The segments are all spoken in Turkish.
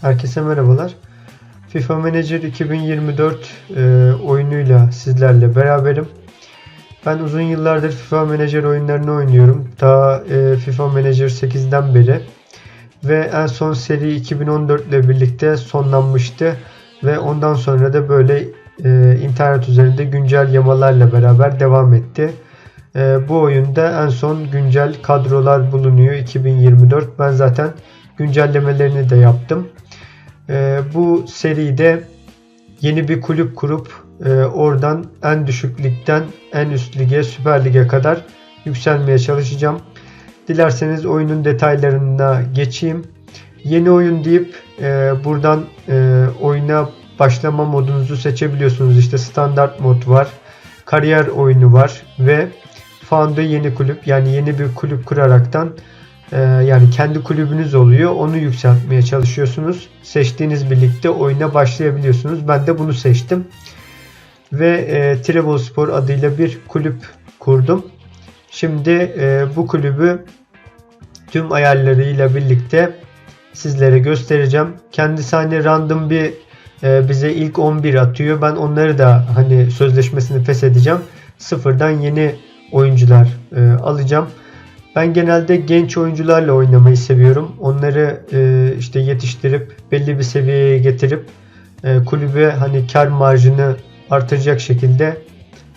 Herkese merhabalar. FIFA Manager 2024 e, oyunuyla sizlerle beraberim. Ben uzun yıllardır FIFA Manager oyunlarını oynuyorum. Ta e, FIFA Manager 8'den beri. Ve en son seri 2014 ile birlikte sonlanmıştı. Ve ondan sonra da böyle e, internet üzerinde güncel yamalarla beraber devam etti. E, bu oyunda en son güncel kadrolar bulunuyor 2024. Ben zaten güncellemelerini de yaptım. E, bu seride yeni bir kulüp kurup e, oradan en düşük ligden en üst lige Süper Lig'e kadar yükselmeye çalışacağım. Dilerseniz oyunun detaylarına geçeyim. Yeni oyun deyip e, buradan e, oyuna başlama modunuzu seçebiliyorsunuz. İşte standart mod var, kariyer oyunu var ve Found'a yeni kulüp yani yeni bir kulüp kuraraktan yani kendi kulübünüz oluyor. Onu yükseltmeye çalışıyorsunuz. Seçtiğiniz birlikte oyuna başlayabiliyorsunuz. Ben de bunu seçtim. Ve e, Trabzonspor adıyla bir kulüp kurdum. Şimdi e, bu kulübü tüm ayarlarıyla birlikte sizlere göstereceğim. Kendisi hani random bir e, bize ilk 11 atıyor. Ben onları da hani sözleşmesini feshedeceğim. Sıfırdan yeni oyuncular e, alacağım. Ben genelde genç oyuncularla oynamayı seviyorum. Onları e, işte yetiştirip belli bir seviyeye getirip e, kulübe hani kar marjını artıracak şekilde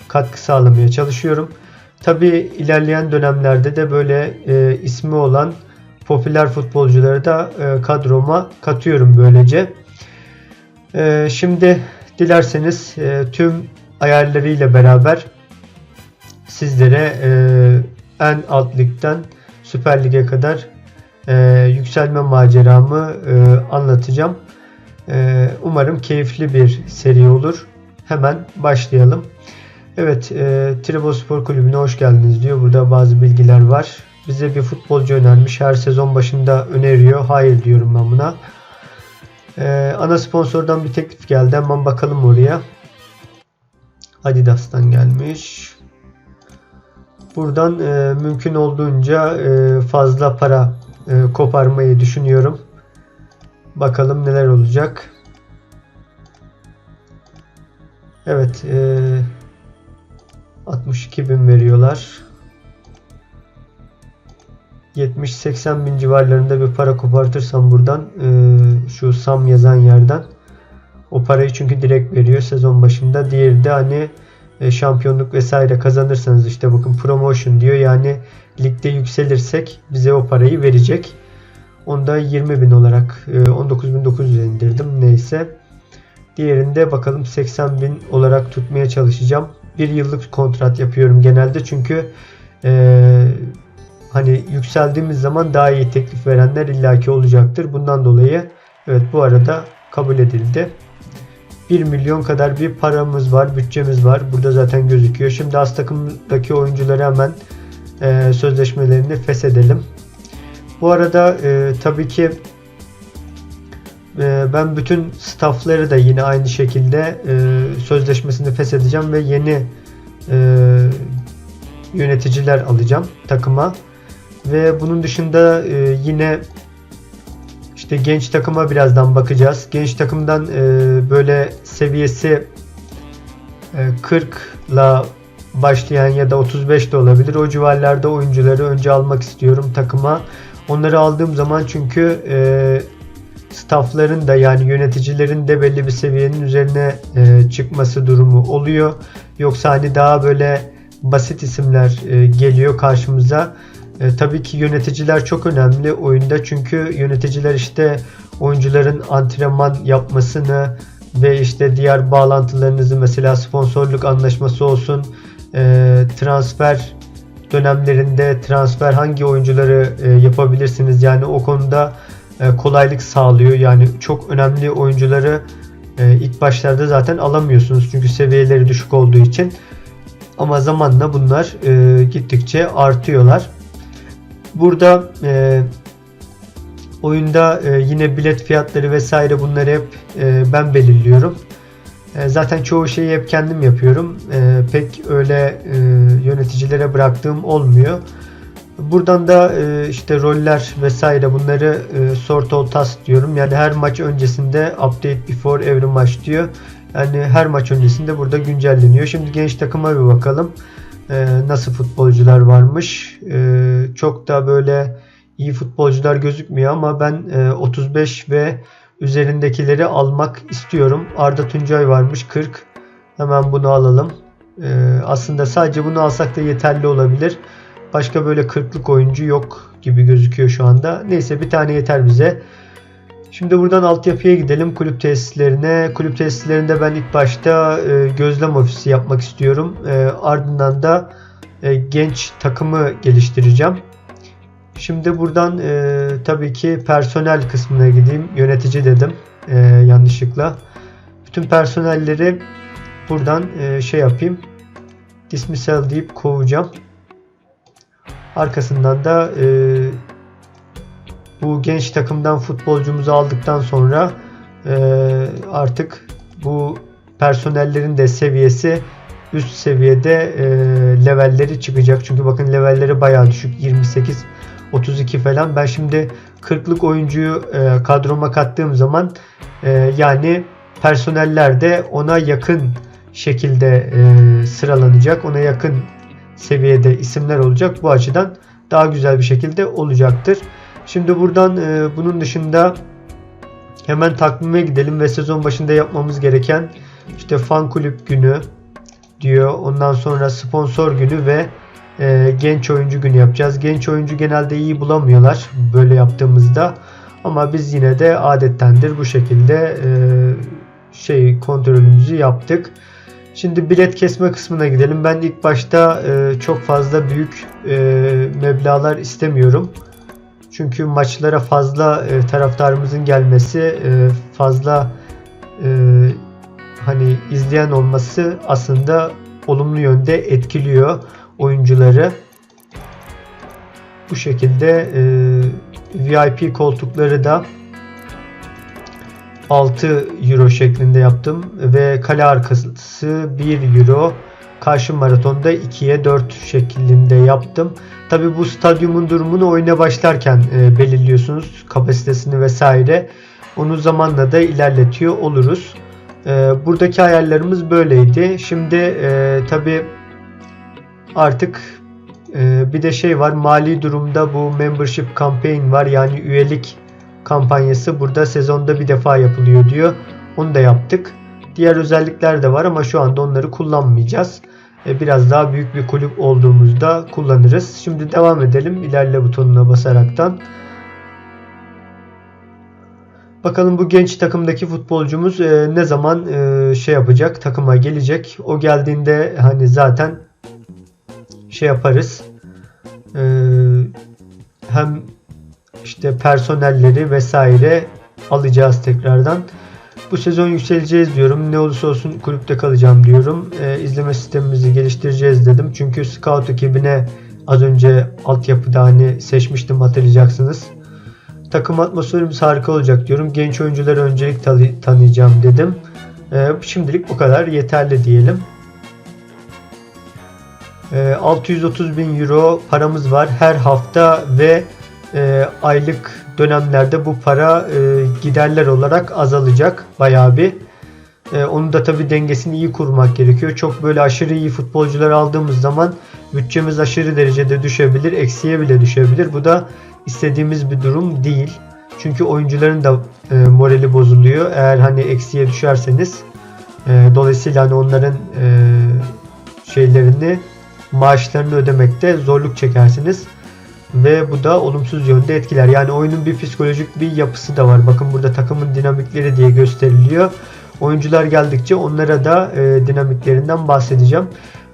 katkı sağlamaya çalışıyorum. Tabi ilerleyen dönemlerde de böyle e, ismi olan popüler futbolcuları da e, kadroma katıyorum böylece. E, şimdi dilerseniz e, tüm ayarlarıyla beraber sizlere e, en alt ligden Süper Lig'e kadar e, yükselme maceramı e, anlatacağım. E, umarım keyifli bir seri olur. Hemen başlayalım. Evet, e, Trabzonspor Kulübü'ne hoş geldiniz diyor. Burada bazı bilgiler var. Bize bir futbolcu önermiş. Her sezon başında öneriyor. Hayır diyorum ben buna. E, ana sponsordan bir teklif geldi. Hemen bakalım oraya. Adidas'tan gelmiş. Buradan e, mümkün olduğunca e, fazla para e, koparmayı düşünüyorum. Bakalım neler olacak. Evet. E, 62 bin veriyorlar. 70-80 bin civarlarında bir para kopartırsam buradan e, şu Sam yazan yerden o parayı çünkü direkt veriyor sezon başında. Diğeri de hani şampiyonluk vesaire kazanırsanız işte bakın promotion diyor. Yani ligde yükselirsek bize o parayı verecek. Onda 20 bin olarak e, 19.900'e indirdim. Neyse. Diğerinde bakalım 80 bin olarak tutmaya çalışacağım. Bir yıllık kontrat yapıyorum genelde çünkü e, hani yükseldiğimiz zaman daha iyi teklif verenler illaki olacaktır. Bundan dolayı evet bu arada kabul edildi. 1 milyon kadar bir paramız var, bütçemiz var. Burada zaten gözüküyor. Şimdi az takımdaki oyuncuları hemen e, sözleşmelerini feshedelim. Bu arada e, tabii ki e, ben bütün staffları da yine aynı şekilde e, sözleşmesini feshedeceğim ve yeni e, yöneticiler alacağım takıma. Ve bunun dışında e, yine işte genç takıma birazdan bakacağız. Genç takımdan e, böyle seviyesi e, 40 ile başlayan ya da 35 de olabilir. O civarlarda oyuncuları önce almak istiyorum takıma. Onları aldığım zaman çünkü e, staffların da yani yöneticilerin de belli bir seviyenin üzerine e, çıkması durumu oluyor. Yoksa hani daha böyle basit isimler e, geliyor karşımıza. E, tabii ki yöneticiler çok önemli oyunda çünkü yöneticiler işte oyuncuların antrenman yapmasını ve işte diğer bağlantılarınızı mesela sponsorluk anlaşması olsun, e, transfer dönemlerinde transfer hangi oyuncuları e, yapabilirsiniz yani o konuda e, kolaylık sağlıyor. Yani çok önemli oyuncuları e, ilk başlarda zaten alamıyorsunuz çünkü seviyeleri düşük olduğu için. Ama zamanla bunlar e, gittikçe artıyorlar. Burada e, oyunda e, yine bilet fiyatları vesaire bunları hep e, ben belirliyorum. E, zaten çoğu şeyi hep kendim yapıyorum. E, pek öyle e, yöneticilere bıraktığım olmuyor. Buradan da e, işte roller vesaire bunları e, sort all task diyorum. Yani her maç öncesinde update before every match diyor. Yani her maç öncesinde burada güncelleniyor. Şimdi genç takıma bir bakalım. E, nasıl futbolcular varmış. E, çok da böyle iyi futbolcular gözükmüyor ama ben e, 35 ve üzerindekileri almak istiyorum. Arda Tuncay varmış 40. Hemen bunu alalım. E, aslında sadece bunu alsak da yeterli olabilir. Başka böyle 40'lık oyuncu yok gibi gözüküyor şu anda. Neyse bir tane yeter bize. Şimdi buradan altyapıya gidelim kulüp tesislerine. Kulüp tesislerinde ben ilk başta e, gözlem ofisi yapmak istiyorum. E, ardından da e, genç takımı geliştireceğim. Şimdi buradan e, tabii ki personel kısmına gideyim. Yönetici dedim e, yanlışlıkla. Bütün personelleri buradan e, şey yapayım. Dismissal deyip kovacağım. Arkasından da e, bu genç takımdan futbolcumuzu aldıktan sonra e, artık bu personellerin de seviyesi üst seviyede e, levelleri çıkacak. Çünkü bakın levelleri bayağı düşük. 28 32 falan. Ben şimdi 40'lık oyuncuyu e, kadroma kattığım zaman e, yani personeller de ona yakın şekilde e, sıralanacak. Ona yakın seviyede isimler olacak. Bu açıdan daha güzel bir şekilde olacaktır. Şimdi buradan e, bunun dışında hemen takvime gidelim ve sezon başında yapmamız gereken işte fan kulüp günü diyor. Ondan sonra sponsor günü ve e, genç oyuncu günü yapacağız. Genç oyuncu genelde iyi bulamıyorlar böyle yaptığımızda. Ama biz yine de adettendir bu şekilde e, şey kontrolümüzü yaptık. Şimdi bilet kesme kısmına gidelim. Ben ilk başta e, çok fazla büyük e, meblalar istemiyorum. Çünkü maçlara fazla e, taraftarımızın gelmesi, e, fazla e, hani izleyen olması aslında olumlu yönde etkiliyor oyuncuları. Bu şekilde e, VIP koltukları da 6 euro şeklinde yaptım ve kale arkası 1 euro karşı maratonda 2'ye 4 şeklinde yaptım. Tabi bu stadyumun durumunu oyuna başlarken e, belirliyorsunuz kapasitesini vesaire. Onu zamanla da ilerletiyor oluruz. E, buradaki ayarlarımız böyleydi. Şimdi e, tabi artık e, bir de şey var mali durumda bu membership campaign var yani üyelik kampanyası burada sezonda bir defa yapılıyor diyor. Onu da yaptık. Diğer özellikler de var ama şu anda onları kullanmayacağız. E, biraz daha büyük bir kulüp olduğumuzda kullanırız. Şimdi devam edelim ilerle butonuna basaraktan. Bakalım bu genç takımdaki futbolcumuz e, ne zaman e, şey yapacak, takıma gelecek. O geldiğinde hani zaten şey yaparız. Hem işte personelleri vesaire alacağız tekrardan. Bu sezon yükseleceğiz diyorum. Ne olursa olsun kulüpte kalacağım diyorum. E, izleme sistemimizi geliştireceğiz dedim. Çünkü scout ekibine az önce altyapıda hani seçmiştim hatırlayacaksınız. Takım atmosferimiz harika olacak diyorum. Genç oyuncuları öncelik tanıyacağım dedim. E, şimdilik bu kadar yeterli diyelim. E, 630 bin euro paramız var her hafta ve e, aylık dönemlerde bu para e, giderler olarak azalacak bayağı bir. E, onu da tabi dengesini iyi kurmak gerekiyor. Çok böyle aşırı iyi futbolcular aldığımız zaman bütçemiz aşırı derecede düşebilir. Eksiye bile düşebilir. Bu da istediğimiz bir durum değil. Çünkü oyuncuların da e, morali bozuluyor. Eğer hani eksiye düşerseniz e, dolayısıyla hani onların e, şeylerini maaşlarını ödemekte zorluk çekersiniz ve bu da olumsuz yönde etkiler. Yani oyunun bir psikolojik bir yapısı da var. Bakın burada takımın dinamikleri diye gösteriliyor. Oyuncular geldikçe onlara da e, dinamiklerinden bahsedeceğim.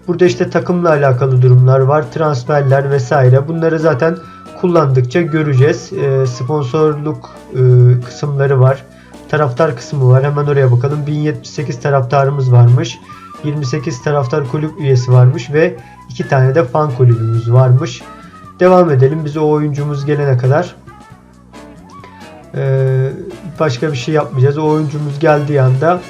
Burada işte takımla alakalı durumlar var. Transferler vesaire. Bunları zaten kullandıkça göreceğiz. E, sponsorluk e, kısımları var. Taraftar kısmı var. Hemen oraya bakalım. 1078 taraftarımız varmış. 28 taraftar kulüp üyesi varmış ve 2 tane de fan kulübümüz varmış. Devam edelim. Biz o oyuncumuz gelene kadar ee, başka bir şey yapmayacağız. O oyuncumuz geldiği anda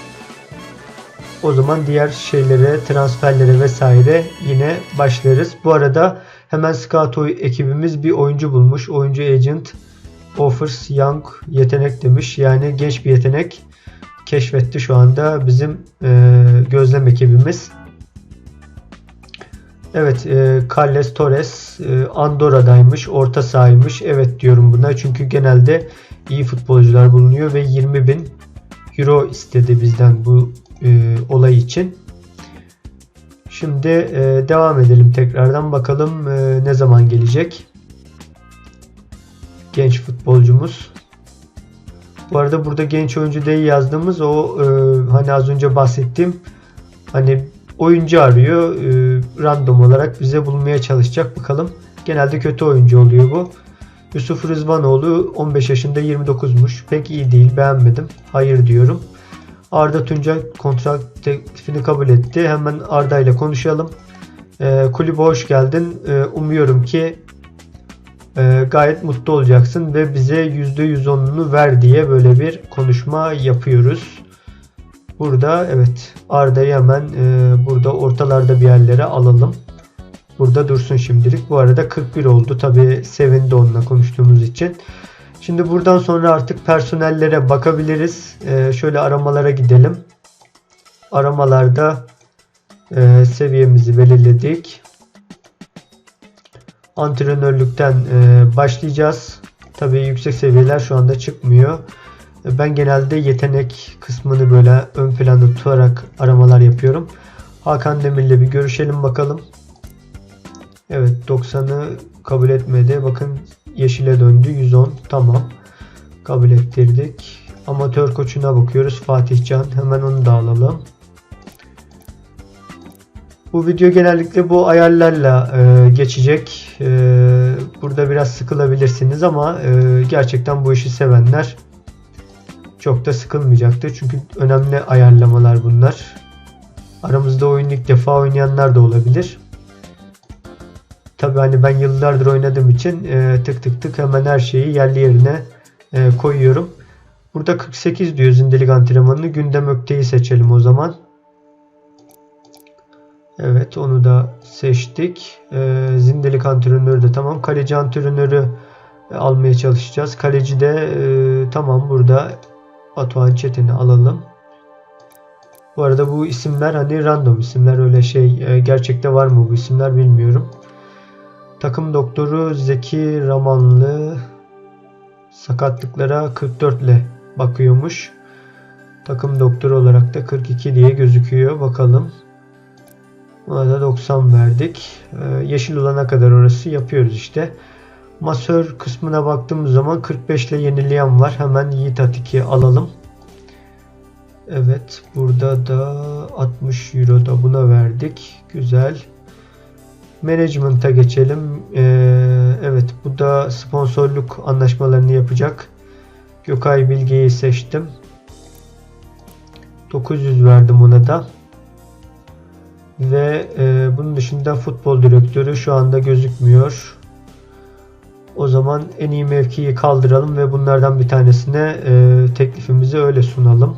o zaman diğer şeylere, transferlere vesaire yine başlarız. Bu arada Hemen scout ekibimiz bir oyuncu bulmuş. Oyuncu agent offers young yetenek demiş. Yani genç bir yetenek keşfetti şu anda bizim e, gözlem ekibimiz. Evet, e, Carles Torres e, Andorra'daymış, orta sahaymış. Evet diyorum buna çünkü genelde iyi futbolcular bulunuyor ve 20 bin euro istedi bizden bu e, olay için. Şimdi e, devam edelim tekrardan bakalım e, ne zaman gelecek genç futbolcumuz. Bu arada burada genç oyuncu değil yazdığımız o e, hani az önce bahsettiğim hani oyuncu arıyor. E, random olarak bize bulmaya çalışacak bakalım. Genelde kötü oyuncu oluyor bu. Yusuf Rızvanoğlu 15 yaşında 29'muş. Pek iyi değil beğenmedim. Hayır diyorum. Arda Tunca kontrat teklifini kabul etti. Hemen Arda ile konuşalım. E, kulübe hoş geldin. E, umuyorum ki e, gayet mutlu olacaksın ve bize %110'unu ver diye böyle bir konuşma yapıyoruz. Burada evet Arda'yı hemen e, burada ortalarda bir yerlere alalım. Burada dursun şimdilik. Bu arada 41 oldu. Tabi sevindi onunla konuştuğumuz için. Şimdi buradan sonra artık personellere bakabiliriz. E, şöyle aramalara gidelim. Aramalarda e, seviyemizi belirledik. Antrenörlükten e, başlayacağız. Tabii yüksek seviyeler şu anda çıkmıyor. Ben genelde yetenek kısmını böyle ön planda tutarak aramalar yapıyorum. Hakan Demir'le bir görüşelim bakalım. Evet 90'ı kabul etmedi. Bakın yeşile döndü. 110 tamam. Kabul ettirdik. Amatör koçuna bakıyoruz. Fatih Can. Hemen onu da alalım. Bu video genellikle bu ayarlarla e, geçecek. E, burada biraz sıkılabilirsiniz ama e, gerçekten bu işi sevenler çok da sıkılmayacaktır. Çünkü önemli ayarlamalar bunlar. Aramızda oyun ilk defa oynayanlar da olabilir. Tabii hani ben yıllardır oynadığım için e, tık tık tık hemen her şeyi yerli yerine e, koyuyorum. Burada 48 diyor zindelik antrenmanını. Gündem ökteyi seçelim o zaman. Evet onu da seçtik. E, zindelik antrenörü de tamam. Kaleci antrenörü e, almaya çalışacağız. Kaleci de e, tamam burada Batuhan Çetin'i alalım. Bu arada bu isimler hani random isimler öyle şey e, gerçekte var mı bu isimler bilmiyorum. Takım doktoru Zeki Ramanlı sakatlıklara 44 ile bakıyormuş. Takım doktoru olarak da 42 diye gözüküyor. Bakalım. Buna da 90 verdik. Ee, yeşil olana kadar orası yapıyoruz işte. Masör kısmına baktığımız zaman 45 ile yenileyen var. Hemen Yiğit Atik'i alalım. Evet. Burada da 60 euro da buna verdik. Güzel. Management'a geçelim. Ee, evet. Bu da sponsorluk anlaşmalarını yapacak. Gökay Bilge'yi seçtim. 900 verdim ona da. Ve e, bunun dışında futbol direktörü şu anda gözükmüyor. O zaman en iyi mevkiyi kaldıralım ve bunlardan bir tanesine e, teklifimizi öyle sunalım.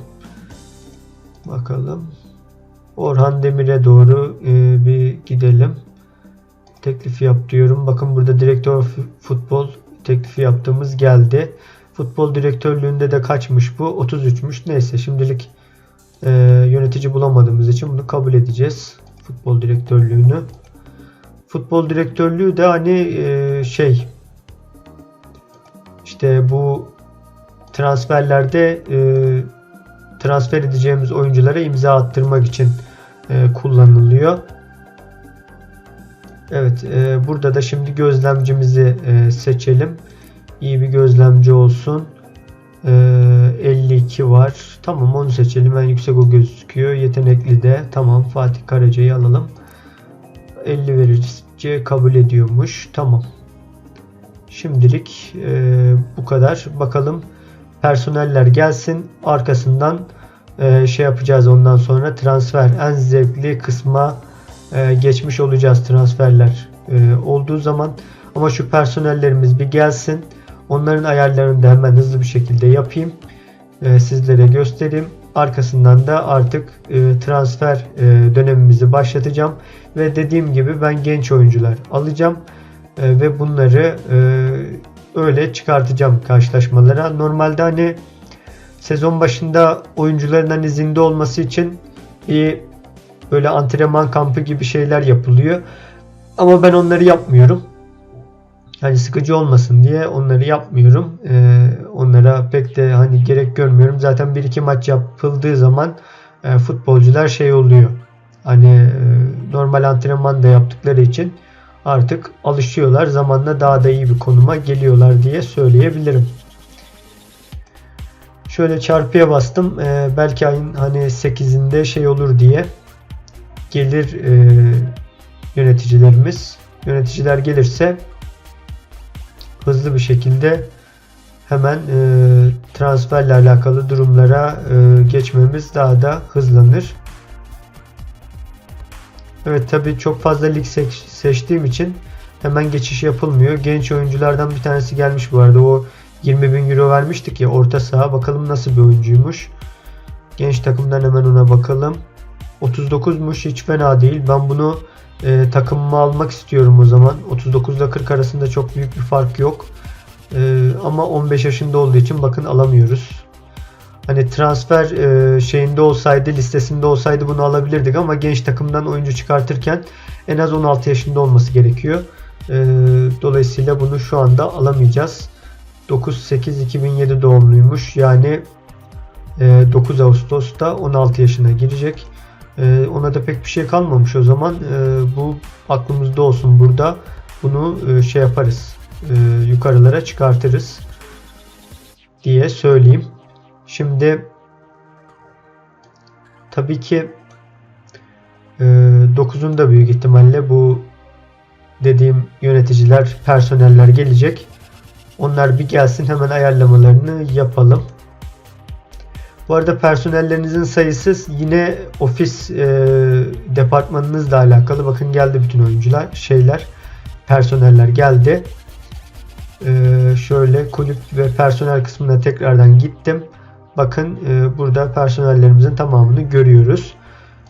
Bakalım. Orhan Demir'e doğru e, bir gidelim. Teklifi yap diyorum. Bakın burada direktör futbol teklifi yaptığımız geldi. Futbol direktörlüğünde de kaçmış bu? 33'müş. Neyse şimdilik e, yönetici bulamadığımız için bunu kabul edeceğiz. Futbol direktörlüğünü. Futbol direktörlüğü de hani e, şey işte bu transferlerde e, transfer edeceğimiz oyunculara imza attırmak için e, kullanılıyor. Evet, e, burada da şimdi gözlemcimizi e, seçelim. İyi bir gözlemci olsun. E, 52 var. Tamam onu seçelim. En yüksek o gözüküyor. Yetenekli de. Tamam Fatih Karaca'yı alalım. 50 verici kabul ediyormuş. Tamam. Şimdilik e, bu kadar. Bakalım personeller gelsin. Arkasından e, şey yapacağız ondan sonra transfer en zevkli kısma e, geçmiş olacağız transferler e, olduğu zaman. Ama şu personellerimiz bir gelsin. Onların ayarlarını da hemen hızlı bir şekilde yapayım. E, sizlere göstereyim. Arkasından da artık e, transfer e, dönemimizi başlatacağım. Ve dediğim gibi ben genç oyuncular alacağım. E, ve bunları e, öyle çıkartacağım karşılaşmalara. Normalde hani sezon başında oyuncuların hani zinde olması için bir böyle antrenman kampı gibi şeyler yapılıyor. Ama ben onları yapmıyorum. Hani sıkıcı olmasın diye onları yapmıyorum. Ee, onlara pek de hani gerek görmüyorum. Zaten bir iki maç yapıldığı zaman e, futbolcular şey oluyor. Hani e, normal antrenman da yaptıkları için artık alışıyorlar. Zamanla daha da iyi bir konuma geliyorlar diye söyleyebilirim. Şöyle çarpıya bastım. Ee, belki ayın hani 8'inde şey olur diye gelir e, yöneticilerimiz. Yöneticiler gelirse hızlı bir şekilde hemen e, transferle alakalı durumlara e, geçmemiz daha da hızlanır. Evet tabi çok fazla lig seç, seçtiğim için hemen geçiş yapılmıyor. Genç oyunculardan bir tanesi gelmiş bu arada. O 20 bin euro vermiştik ya orta saha. Bakalım nasıl bir oyuncuymuş. Genç takımdan hemen ona bakalım. 39'muş hiç fena değil. Ben bunu e, takımıma almak istiyorum o zaman. 39 ile 40 arasında çok büyük bir fark yok. E, ama 15 yaşında olduğu için bakın alamıyoruz. Hani transfer e, şeyinde olsaydı, listesinde olsaydı bunu alabilirdik ama genç takımdan oyuncu çıkartırken en az 16 yaşında olması gerekiyor. E, dolayısıyla bunu şu anda alamayacağız. 9-8-2007 doğumluymuş. Yani e, 9 Ağustos'ta 16 yaşına girecek. E, ona da pek bir şey kalmamış o zaman. E, bu aklımızda olsun burada. Bunu e, şey yaparız. E, yukarılara çıkartırız diye söyleyeyim. Şimdi tabii ki e, 9'un da büyük ihtimalle bu dediğim yöneticiler, personeller gelecek. Onlar bir gelsin hemen ayarlamalarını yapalım. Bu arada personellerinizin sayısı yine ofis e, departmanınızla alakalı. Bakın geldi bütün oyuncular, şeyler, personeller geldi. E, şöyle kulüp ve personel kısmına tekrardan gittim. Bakın e, burada personellerimizin tamamını görüyoruz.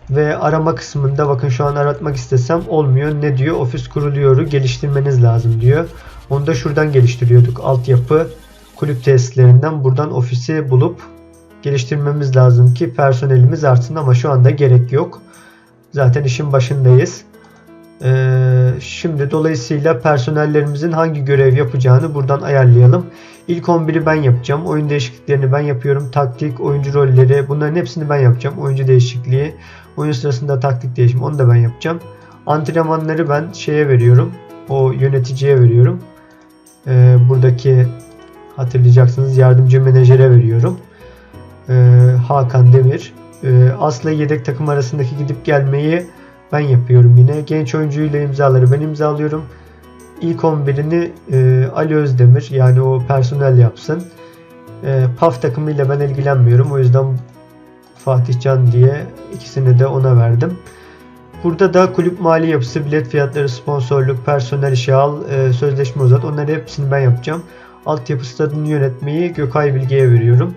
Ve arama kısmında bakın şu an aratmak istesem olmuyor. Ne diyor? Ofis kuruluyoru geliştirmeniz lazım diyor. Onu da şuradan geliştiriyorduk. Altyapı kulüp tesislerinden buradan ofisi bulup geliştirmemiz lazım ki personelimiz artsın ama şu anda gerek yok. Zaten işin başındayız. Ee, şimdi dolayısıyla personellerimizin hangi görev yapacağını buradan ayarlayalım. İlk 11'i ben yapacağım. Oyun değişikliklerini ben yapıyorum. Taktik, oyuncu rolleri bunların hepsini ben yapacağım. Oyuncu değişikliği, oyun sırasında taktik değişimi onu da ben yapacağım. Antrenmanları ben şeye veriyorum. O yöneticiye veriyorum. Ee, buradaki hatırlayacaksınız yardımcı menajere veriyorum. Ee, Hakan Demir. Asla yedek takım arasındaki gidip gelmeyi ben yapıyorum yine. Genç oyuncuyla imzaları ben imzalıyorum. İlk 11'ini e, Ali Özdemir yani o personel yapsın. E, PAF takımıyla ben ilgilenmiyorum. O yüzden Fatih Can diye ikisini de ona verdim. Burada da kulüp mali yapısı, bilet fiyatları, sponsorluk, personel işe al, e, sözleşme uzat. Onları hepsini ben yapacağım. Altyapı stadını yönetmeyi Gökay Bilge'ye veriyorum.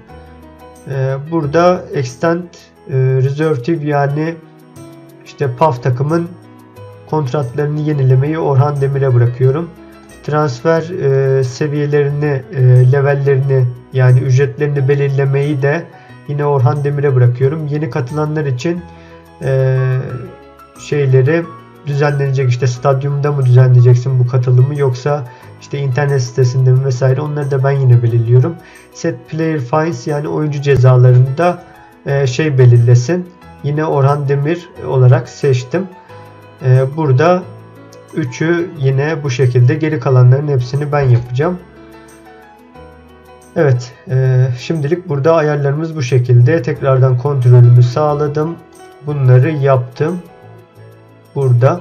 E, burada extend e, reserve yani işte PAF takımın kontratlarını yenilemeyi Orhan Demir'e bırakıyorum. Transfer e, seviyelerini, e, levellerini yani ücretlerini belirlemeyi de yine Orhan Demir'e bırakıyorum. Yeni katılanlar için e, şeyleri düzenlenecek işte stadyumda mı düzenleyeceksin bu katılımı yoksa işte internet sitesinde mi vesaire onları da ben yine belirliyorum. Set player fines yani oyuncu cezalarında e, şey belirlesin. Yine Orhan Demir olarak seçtim. Ee, burada 3'ü yine bu şekilde geri kalanların hepsini ben yapacağım. Evet e, şimdilik burada ayarlarımız bu şekilde. Tekrardan kontrolümü sağladım. Bunları yaptım. Burada.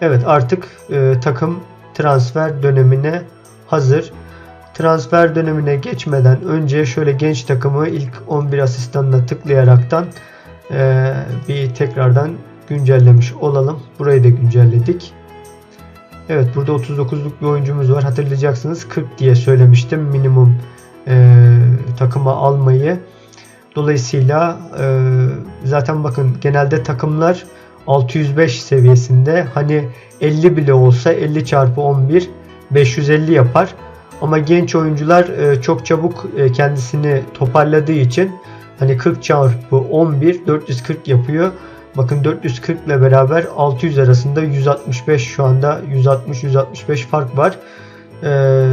Evet artık e, takım transfer dönemine hazır. Transfer dönemine geçmeden önce şöyle genç takımı ilk 11 asistanına tıklayaraktan e, bir tekrardan güncellemiş olalım. Burayı da güncelledik. Evet burada 39'luk bir oyuncumuz var. Hatırlayacaksınız 40 diye söylemiştim minimum e, takıma almayı. Dolayısıyla e, zaten bakın genelde takımlar 605 seviyesinde. Hani 50 bile olsa 50 çarpı 11 550 yapar. Ama genç oyuncular e, çok çabuk e, kendisini toparladığı için hani 40 çarpı 11 440 yapıyor. Bakın 440 ile beraber 600 arasında 165 şu anda 160-165 fark var. Ee,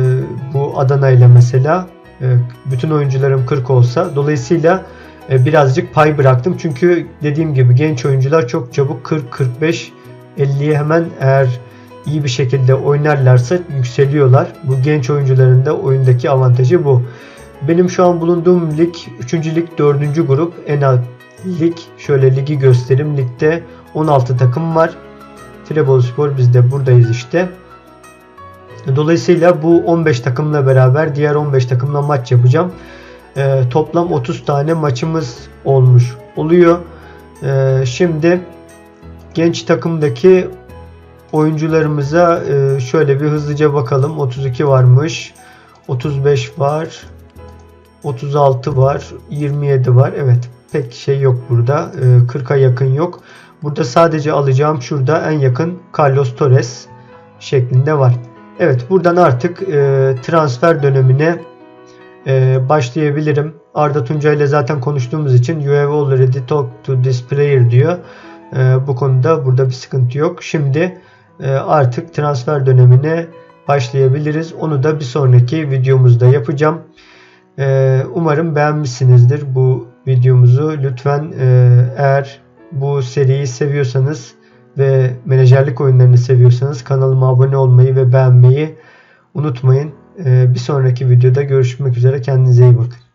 bu Adana ile mesela e, bütün oyuncularım 40 olsa dolayısıyla e, birazcık pay bıraktım. Çünkü dediğim gibi genç oyuncular çok çabuk 40-45 50'ye hemen eğer iyi bir şekilde oynarlarsa yükseliyorlar. Bu genç oyuncuların da oyundaki avantajı bu. Benim şu an bulunduğum lig 3. lig 4. grup en alt lig. Şöyle ligi göstereyim. Ligde 16 takım var. Trabzonspor biz de buradayız işte. Dolayısıyla bu 15 takımla beraber diğer 15 takımla maç yapacağım. Ee, toplam 30 tane maçımız olmuş oluyor. Ee, şimdi genç takımdaki oyuncularımıza e, şöyle bir hızlıca bakalım. 32 varmış. 35 var. 36 var. 27 var. Evet pek şey yok burada. E, 40'a yakın yok. Burada sadece alacağım şurada en yakın Carlos Torres şeklinde var. Evet buradan artık e, transfer dönemine e, başlayabilirim. Arda Tuncay ile zaten konuştuğumuz için you have already talked to this player diyor. E, bu konuda burada bir sıkıntı yok. Şimdi e, artık transfer dönemine başlayabiliriz. Onu da bir sonraki videomuzda yapacağım. E, umarım beğenmişsinizdir bu videomuzu. Lütfen e, eğer bu seriyi seviyorsanız ve menajerlik oyunlarını seviyorsanız kanalıma abone olmayı ve beğenmeyi unutmayın. E, bir sonraki videoda görüşmek üzere. Kendinize iyi bakın.